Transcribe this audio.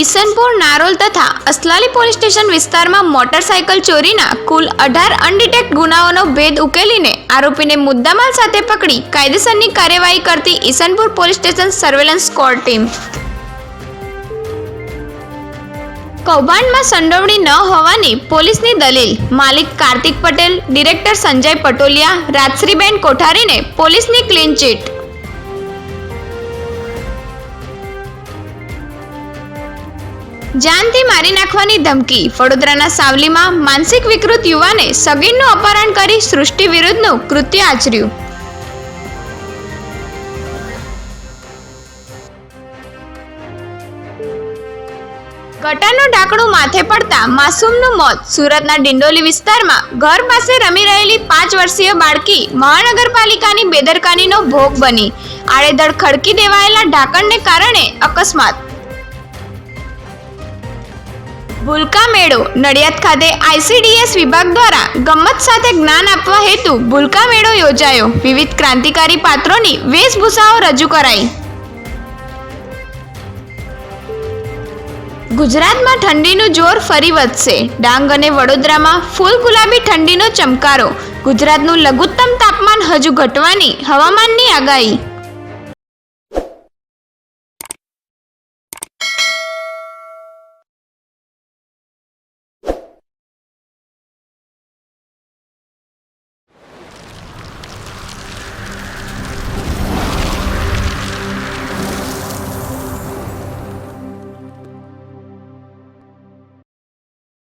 ઈસનપુર નારોલ તથા Aslali police station વિસ્તારમાં motorcycle ચોરીના કુલ અઢાર અનડિટેક્ટ ગુનાઓનો ભેદ ઉકેલીને આરોપીને મુદ્દામાલ સાથે પકડી કાયદેસરની કાર્યવાહી કરતી Isanpur police station surveillance squad team. કૌભાંડમાં સંડોવણી ન હોવાની પોલીસની દલીલ. માલિક કાર્તિક પટેલ, ડિરેક્ટર સંજય પટોલિયા, રાજશ્રીબેન કોઠારીને પોલીસની ક્લીન ચીટ. જાનથી મારી નાખવાની ધમકી. વડોદરાના સાવલીમાં માનસિક વિકૃત યુવાને સગીરનું અપહરણ કરી સૃષ્ટિ વિરુદ્ધનું કૃત્ય આચર્યું. ગટરનું ઢાંકણું માથે પડતા માસૂમનું મોત. સુરતના ડિંડોલી વિસ્તારમાં ઘર પાસે રમી રહેલી પાંચ વર્ષીય બાળકી મહાનગરપાલિકાની બેદરકારીનો ભોગ બની. આડેધડ ખડકી દેવાયેલા ઢાંકણને કારણે અકસ્માત. ભૂલકા મેળો નડિયાદ ખાતે આઈસીડીએસ વિભાગ દ્વારા ગમ્મત સાથે જ્ઞાન આપવા હેતુ ભૂલકા મેળો યોજાયો. વિવિધ ક્રાંતિકારી પાત્રોની વેશભૂષાઓ રજૂ કરાઈ. ગુજરાતમાં ઠંડીનું જોર ફરી વધશે. ડાંગ અને વડોદરામાં ફૂલ ગુલાબી ઠંડીનો ચમકારો. ગુજરાતનું લઘુત્તમ તાપમાન હજુ ઘટવાની હવામાનની આગાહી.